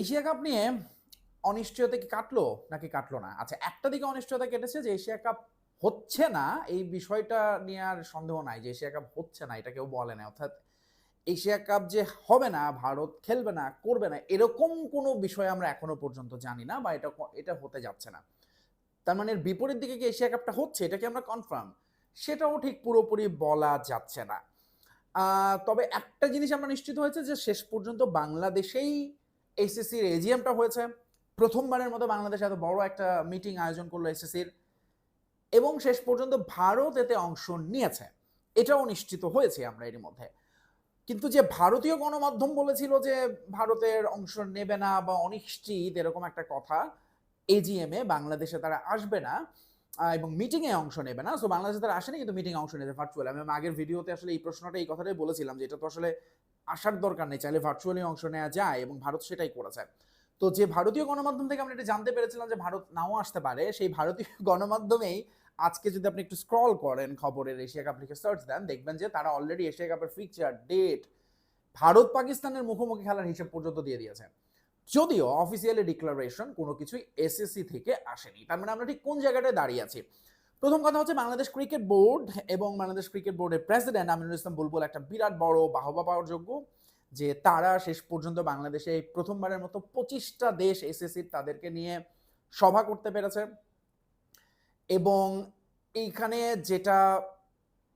Asia cup নিয়ে অনিশ্চয়তা কি কাটলো নাকি কাটলো না? আচ্ছা একটা দিকে অনিশ্চয়তা কেটেছে যে এশিয়া কাপ হচ্ছে না, এই বিষয়টা নিয়ে আর সন্দেহ নাই যে এশিয়া কাপ হচ্ছে না, এটা কেউ বলে না। অর্থাৎ এশিয়া কাপ যে হবে না, ভারত খেলবে না, করবে না, এরকম কোনো বিষয় আমরা এখনও পর্যন্ত জানি না বা এটা এটা হতে যাচ্ছে না। তার মানে বিপরীত দিকে কি এশিয়া কাপটা হচ্ছে? এটা কি আমরা কনফার্ম সেটাও ঠিক পুরোপুরি বলা যাচ্ছে না। তবে একটা জিনিস আমরা নিশ্চিত হয়েছে যে শেষ পর্যন্ত বাংলাদেশেই এসএসসির এজিএমটা হয়েছে। প্রথমবারের মতো বাংলাদেশ এত বড় একটা মিটিং আয়োজন করল এসএসসির এবং শেষ পর্যন্ত ভারত এতে অংশ নিয়েছে। এটাও নিশ্চিত হয়েছে আমরা এর মধ্যে। কিন্তু যে ভারতীয় গণমাধ্যম বলেছিল যে ভারতের অংশ নেবে না বা অনিশ্চিত এরকম একটা কথা এজিএমে বাংলাদেশে তারা আসবে না এবং মিটিংয়ে অংশ নেবে না। সো বাংলাদেশে তারা আসেনি, কিন্তু মিটিংয়ে অংশ নেবে ভার্চুয়াল আমি আগের ভিডিওতে আসলে এই প্রশ্নটা, এই কথাটাই বলেছিলাম যে এটা তো আসলে আসার দরকার নেই, চাইলে ভার্চুয়ালি অংশ নেওয়া যায় এবং ভারত সেটাই করেছে। তো যে ভারতীয় গণমাধ্যম থেকে আমরা এটা জানতে পেরেছিলাম যে ভারত নাও আসতে পারে, সেই ভারতীয় গণমাধ্যমেই আজকে যদি আপনি একটু স্ক্রল করেন খবরের এশিয়া কাপ লিখে সার্চ দেন, দেখবেন যে তারা অলরেডি এশিয়া কাপের ফিকচার ডেট ভারত পাকিস্তানের মুখোমুখি খেলার হিসেব পর্যন্ত দিয়ে দিয়েছে। যদিও অফিসিয়ালি ডিক্লারেশন কোনো কিছুই এসএসসি থেকে আসেনি, তার মানে আমরা ঠিক কোন জায়গাটায় দাঁড়িয়ে আছি? প্রথম কথা হচ্ছে বাংলাদেশ ক্রিকেট বোর্ড এবং বাংলাদেশ ক্রিকেট বোর্ডের প্রেসিডেন্ট আমিনুল ইসলাম বুলবুল একটা বিরাট বড় বাহবা পাওয়ার যোগ্য, যে তারা শেষ পর্যন্ত বাংলাদেশে এই প্রথমবারের মতো পঁচিশটা দেশ এসএসসির তাদেরকে নিয়ে সভা করতে পেরেছে। এবং এইখানে যেটা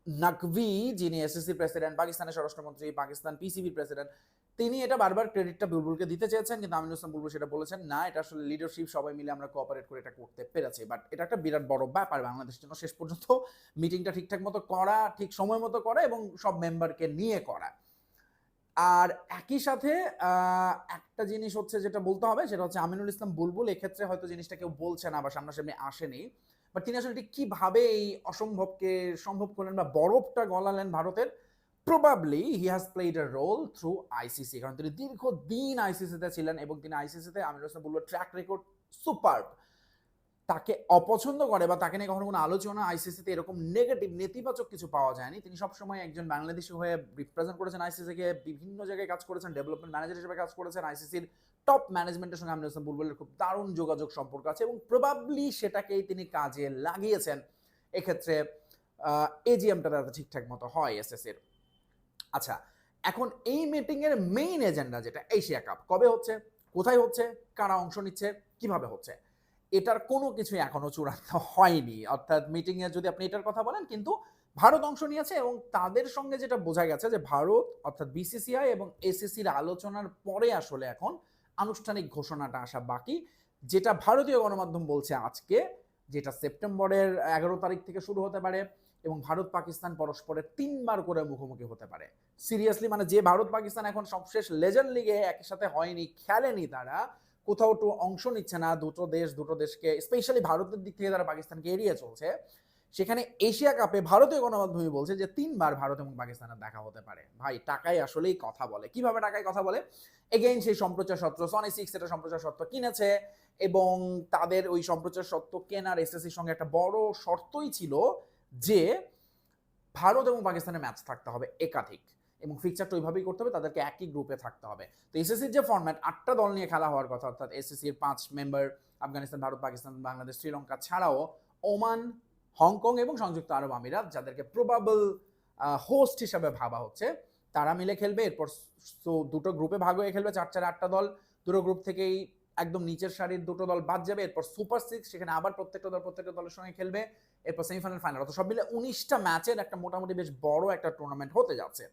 নাকভি, যিনি এসএসসি প্রেসিডেন্ট, পাকিস্তানের স্বরাষ্ট্রমন্ত্রী, পাকিস্তান পিসিবির প্রেসিডেন্ট তিনি এটা বারবার ক্রেডিটটা বুলবুলকে দিতে চেয়েছেন, কিন্তু আমিনুল ইসলাম বুলবুল সেটা বলেছেন, না, এটা আসলে লিডারশিপ সবাই মিলে আমরা কোঅপারেট করে এটা করতে পেরেছি। বাট এটা একটা বিরাট বড় ব্যাপার বাংলাদেশের জন্য শেষ পর্যন্ত মিটিংটা ঠিকঠাক মতো করা, ঠিক সময় মতো করা এবং সব মেম্বারকে নিয়ে করা। আর একই সাথে একটা জিনিস হচ্ছে যেটা বলতে হবে, সেটা হচ্ছে আমিনুল ইসলাম বুলবুল এক্ষেত্রে হয়তো জিনিসটা কেউ বলছে না বা সামনাসামনি আসেনি বাট তিনি আসলে কীভাবে এই অসম্ভবকে সম্ভব করলেন বা বরফটা গলালেন ভারতের probably he has played a role through ICC কারণ তিনি দীর্ঘদিন আইসিসিতে ছিলেন এবং তিনি আইসিসিতে Aminul Islam Bulbul track record super তাকে অপছন্দ করে বা তাকে নিয়ে কখনো কোনো আলোচনা আইসিসিতে এরকম নেগেটিভ নেতিবাচক কিছু পাওয়া যায়নি। তিনি সবসময় একজন বাংলাদেশি হয়ে রিপ্রেজেন্ট করেছেন আইসিসিকে বিভিন্ন জায়গায় কাজ করেছেন ডেভেলপমেন্ট ম্যানেজার হিসেবে কাজ করেছেন আইসিসির টপ ম্যানেজমেন্টের সঙ্গে আমিনুল ইসলাম বুলবুলের খুব দারুণ যোগাযোগ সম্পর্ক আছে এবং প্রবাবলি সেটাকেই তিনি কাজে লাগিয়েছেন। এক্ষেত্রে এজিএমটা যাতে ঠিকঠাক মতো হয় এসএসির আচ্ছা এখন এই মিটিং এর মেইন এজেন্ডা যেটা এশিয়া কাপ কবে হচ্ছে? কোথায় হচ্ছে? কারা অংশ নিচ্ছে? কীভাবে হচ্ছে? এটার কোনো কিছু এখনও চূড়ান্ত হয়নি। অর্থাৎ মিটিং এ যদি আপনি এটার কথা বলেন, কিন্তু ভারত অংশ নিয়েছে এবং তাদের সঙ্গে যেটা বোঝা গেছে যে ভারত, অর্থাৎ বিসিসিআই এবং এসিসির আলোচনার পরে আসলে এখন আনুষ্ঠানিক ঘোষণাটা আসা বাকি। যেটা ভারতীয় গণমাধ্যম বলছে আজকে যেটা সেপ্টেম্বরের এগারো তারিখ থেকে শুরু হতে পারে এবং ভারত পাকিস্তান পরস্পরের তিনবার করে মুখোমুখি হতে পারে। সিরিয়াসলি মানে যে ভারত পাকিস্তান এখন সবশেষ লেজেন্ড লিগে একসাথে হয়নি, খেলেনি তারা, কোথাও একটু অংশ নিচ্ছে না, দুটো দেশ, দুটো দেশকে স্পেশালি ভারতের দিক থেকে তারা পাকিস্তানকে এড়িয়ে চলছে। সেখানে এশিয়া কাপে ভারতীয় গণমাধ্যমে বলছে যে তিনবার ভারত এবং পাকিস্তানের দেখা হতে পারে। ভাই টাকায় আসলেই কথা বলে। কীভাবে টাকায় কথা বলে? এগেইন সেই সম্প্রচার সত্ত্ব সনি সিক্স এটা সম্প্রচার সত্ত্ব কিনেছে এবং তাদের ওই সম্প্রচার সত্ত্ব কেনার এসএসসির সঙ্গে একটা বড় শর্তই ছিল যে ভারত এবং পাকিস্তানের ম্যাচ থাকতে হবে একাধিক এবং ফিকচারটা ওইভাবেই করতে হবে, তাদেরকে একই গ্রুপে থাকতে হবে। তো এসএসসির যে ফর্ম্যাট আটটা দল নিয়ে খেলা হওয়ার কথা, অর্থাৎ এসএসসির পাঁচ মেম্বার আফগানিস্তান, ভারত, পাকিস্তান, বাংলাদেশ, শ্রীলঙ্কা ছাড়াও ওমান হংকং এবং সংযুক্ত আরব আমিরাত, যাদেরকে প্রবাবল হোস্ট হিসাবে ভাবা হচ্ছে, তারা মিলে খেলবে। এরপর তো দুটো গ্রুপে ভাগ হয়ে খেলবে, চার চার আটটা দল। দুটো গ্রুপ থেকেই একদম নিচের সারির দুটো দল বাদ যাবে। এরপর সুপার সিক্স সেখানে আবার প্রত্যেকটা দল প্রত্যেকটা দলের সঙ্গে খেলবে। এরপর সেমিফাইনাল ফাইনাল অত সব মিলে উনিশটা ম্যাচের একটা মোটামুটি বেশ বড় একটা টুর্নামেন্ট হতে যাচ্ছে।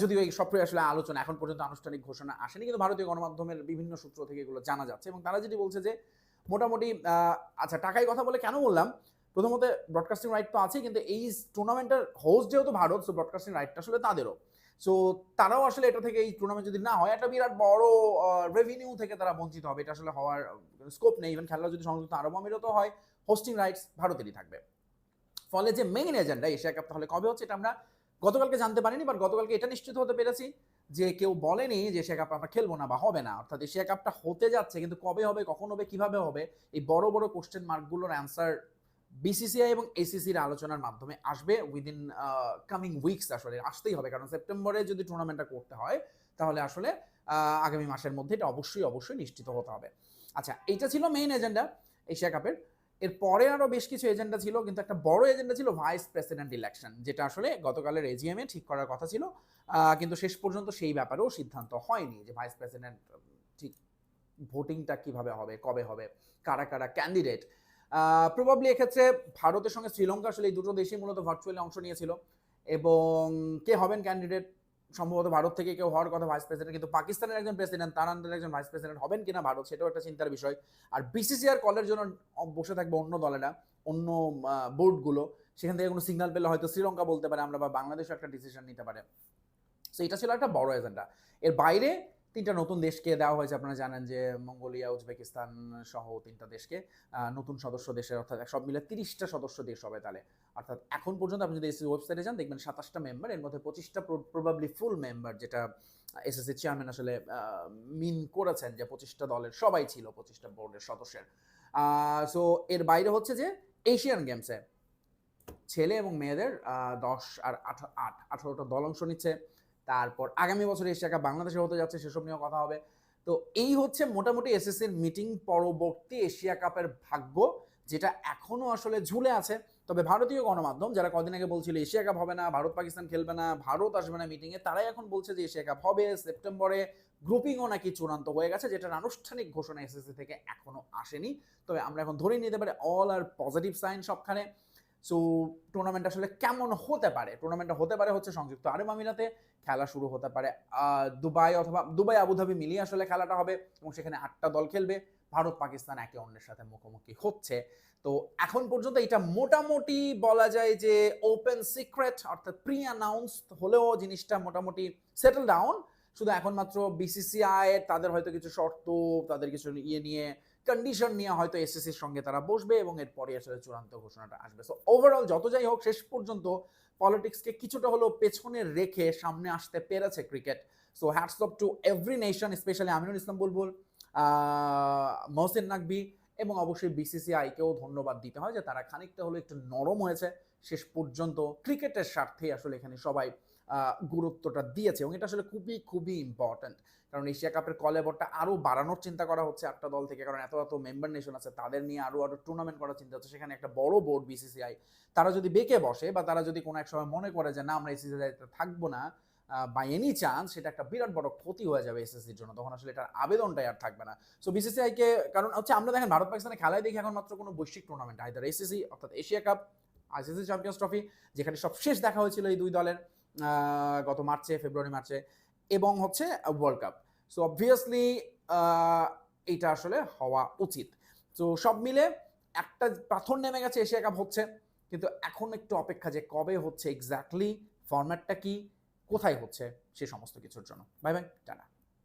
যদিও এই সবটাই আসলে আলোচনা, এখন পর্যন্ত আনুষ্ঠানিক ঘোষণা আসেনি, কিন্তু ভারতীয় গণমাধ্যমের বিভিন্ন সূত্র থেকে এগুলো জানা যাচ্ছে। এবং তারা যেটি বলছে যে, মোটামুটি আচ্ছা টাকায় কথা বলে কেন বললাম? প্রথমত ব্রডকাস্টিং রাইট তো আছেই, কিন্তু এই টুর্নামেন্টের হোস্ট যেহেতু ভারত সো ব্রডকাস্টিং রাইটটা আসলে তাদেরও। সো তারাও আসলে এটা থেকে এই টুর্নামেন্ট যদি না হয়, একটা বিরাট বড় রেভিনিউ থেকে তারা বঞ্চিত হবে, এটা আসলে হওয়ার স্কোপ নেই। ইভেন খেলা যদি সংযুক্ত আরব আমিরাতও হয় হোস্টিং রাইটস ভারতেরই থাকবে। ফলে যে মেইন এজেন্ডা এশিয়া কাপ তাহলে কবে হচ্ছে এটা আমরা গতকালকে জানতে পারিনি বাট গতকালকে এটা নিশ্চিত হতে পেরেছি যে কেউ বলেনি যে এশিয়া কাপ আমরা খেলব না বা হবে না। অর্থাৎ এশিয়া কাপটা হতে যাচ্ছে, কিন্তু কবে হবে, কখন হবে, কীভাবে হবে, এই বড় বড় কোশ্চেন মার্কগুলোর অ্যান্সার বিসিসিআই এবং এসিসির আলোচনার মাধ্যমে আসবে উইদিন কামিং উইকস আসলে, আসতেই হবে। কারণ সেপ্টেম্বরে যদি টুর্নামেন্টটা করতে হয়, তাহলে আসলে আগামী মাসের মধ্যে এটা অবশ্যই অবশ্যই নিশ্চিত হতে হবে। আচ্ছা এইটা ছিল মেইন এজেন্ডা এশিয়া কাপের এর। পরে আরও বেশ কিছু এজেন্ডা ছিল, কিন্তু একটা বড় এজেন্ডা ছিল ভাইস প্রেসিডেন্ট ইলেকশন যেটা আসলে গতকালের এজিএম ঠিক করার কথা ছিল। কিন্তু শেষ পর্যন্ত সেই ব্যাপারেও সিদ্ধান্ত হয়নি যে ভাইস প্রেসিডেন্ট ঠিক ভোটিংটা কীভাবে হবে, কবে হবে, কারা কারা ক্যান্ডিডেট প্রবাবলি এক্ষেত্রে ভারতের সঙ্গে শ্রীলঙ্কা আসলে এই দুটো দেশই মূলত ভার্চুয়ালি অংশ নিয়েছিল। এবং কে হবেন ক্যান্ডিডেট সম্ভবত ভারত থেকে কেউ হওয়ার কথা ভাইস প্রেসিডেন্ট কিন্তু পাকিস্তানের একজন প্রেসিডেন্ট তার আন্ডারে একজন ভাইস প্রেসিডেন্ট হবেন কিনা ভারত, সেটাও একটা চিন্তার বিষয়। আর বিসিসিআর কলের জন্য বসে থাকবে অন্য দলেরা অন্য বোর্ডগুলো সেখান থেকে কোনো সিগন্যাল পেলে হয়তো শ্রীলঙ্কা বলতে পারে আমরা বা বাংলাদেশও একটা ডিসিশন নিতে পারে। সো এটা ছিল একটা বড় এজেন্ডা এর বাইরে তিনটা নতুন দেশকে দেওয়া হয়েছে। আপনারা জানেন যে মঙ্গোলিয়া, উজবেকিস্তান সহ তিনটা দেশকে নতুন সদস্য দেশের অর্থাৎ সব মিলে তিরিশটা সদস্য দেশ হবে তাহলে। অর্থাৎ এখন পর্যন্ত আপনি যদি এসএসসি ওয়েবসাইটে যান, দেখবেন সাতাশটা মেম্বার এর মধ্যে পঁচিশটা প্রবাবলি ফুল মেম্বার যেটা এসএসসি চেয়ারম্যান আসলে মিন করেছেন যে পঁচিশটা দলের সবাই ছিল, পঁচিশটা বোর্ডের সদস্যের। সো এর বাইরে হচ্ছে যে এশিয়ান গেমসে ছেলে এবং মেয়েদের দশ আর আট, আঠারোটা দল অংশ নিচ্ছে। তারপর আগামী বছর এশিয়া কাপ বাংলাদেশে হতে যাচ্ছে, সেসব নিয়েও কথা হবে। তো এই হচ্ছে মোটামুটি এসএসসির মিটিং পরবর্তী এশিয়া কাপের ভাগ্য, যেটা এখনও আসলে ঝুলে আছে। তবে ভারতীয় গণমাধ্যম, যারা কদিন আগে বলছিল এশিয়া কাপ হবে না, ভারত পাকিস্তান খেলবে না, ভারত আসবে না মিটিংয়ে তারাই এখন বলছে যে এশিয়া কাপ হবে। সেপ্টেম্বরে গ্রুপিংও নাকি চূড়ান্ত হয়ে গেছে যেটার আনুষ্ঠানিক ঘোষণা এসএসসি থেকে এখনও আসেনি। তবে আমরা এখন ধরেই নিতে পারি অল আর পজিটিভ সাইন সবখানে। সো টুর্নামেন্ট আসলে কেমন হতে পারে? টুর্নামেন্টটা হতে পারে হচ্ছে সংযুক্ত আরব আমিরাতে, খেলা শুরু হতে পারে দুবাই অথবা দুবাই, আবুধাবি মিলিয়ে আসলে খেলাটা হবে এবং সেখানে আটটা দল খেলবে। ভারত, পাকিস্তান একে অন্যের সাথে মুখোমুখি হচ্ছে। তো, এখন পর্যন্ত এটা মোটামুটি বলা যায় যে ওপেন সিক্রেট অর্থাৎ প্রি অ্যানাউন্স হলেও জিনিসটা মোটামুটি সেটেল ডাউন শুধু এখন মাত্র বিসিসিআই তাদের হয়তো কিছু শর্ত, তাদের কিছু ইয়ে নিয়ে কন্ডিশন নিয়ে হয়তো এসএসসির সঙ্গে তারা বসবে এবং এরপরে আসলে চূড়ান্ত ঘোষণাটা আসবে। সো ওভারঅল যত যাই হোক, শেষ পর্যন্ত পলিটিক্সকে কিছুটা হলেও পেছনে রেখে সামনে আসতে পেরেছে cricket so hats off to every nation specially Aminul Islam Bulbul Mohsin Naqvi এবং অবশ্যই বিসিসিআইকেও ধন্যবাদ দিতে হয় যে তারা খানিকটা হলো একটু নরম হয়েছে। শেষ পর্যন্ত ক্রিকেটের স্বার্থেই আসলে এখানে সবাই গুরুত্বটা দিয়েছে এবং এটা আসলে খুবই খুবই ইম্পর্ট্যান্ট কারণ এশিয়া কাপের কলেবরটা আরও বাড়ানোর চিন্তা করা হচ্ছে আটটা দল থেকে। কারণ এত এত মেম্বার নেশন আছে, তাদের নিয়ে আরও আরও টুর্নামেন্ট করার চিন্তা হচ্ছে। সেখানে একটা বড় বোর্ড বিসিসিআই তারা যদি বেঁকে বসে বা তারা যদি কোনো এক সময় মনে করে যে, না, আমরা এসিসিআইতে থাকব না বাই এনি চান্স সেটা একটা বিরাট বড় ক্ষতি হয়ে যাবে এসএসসির জন্য। তখন আসলে এটার আবেদনটাই আর থাকবে না। সো বিসিসিআইকে কারণ হচ্ছে আমরা দেখেন ভারত পাকিস্তানে খেলায় দেখি এখন মাত্র কোনো বৈশ্বিক টুর্নামেন্ট আইদার এসএসসি অর্থাৎ Asia Cup ICC champions trophy যেখানে সব শেষ দেখা হয়েছিল এই দুই দলের। গত মার্চে, ফেব্রুয়ারি মার্চে এবং হচ্ছে ওয়ার্ল্ড কাপ সো অবভিয়াসলি এটা আসলে হওয়া উচিত। তো সব মিলে একটা পাথর নেমে গেছে এশিয়া কাপ হচ্ছে, কিন্তু এখন একটু অপেক্ষা যে কবে হচ্ছে এক্স্যাক্টলি ফরম্যাটটা কি, কোথায় হচ্ছে সে সমস্ত কিছুর জন্য। Bye bye tata.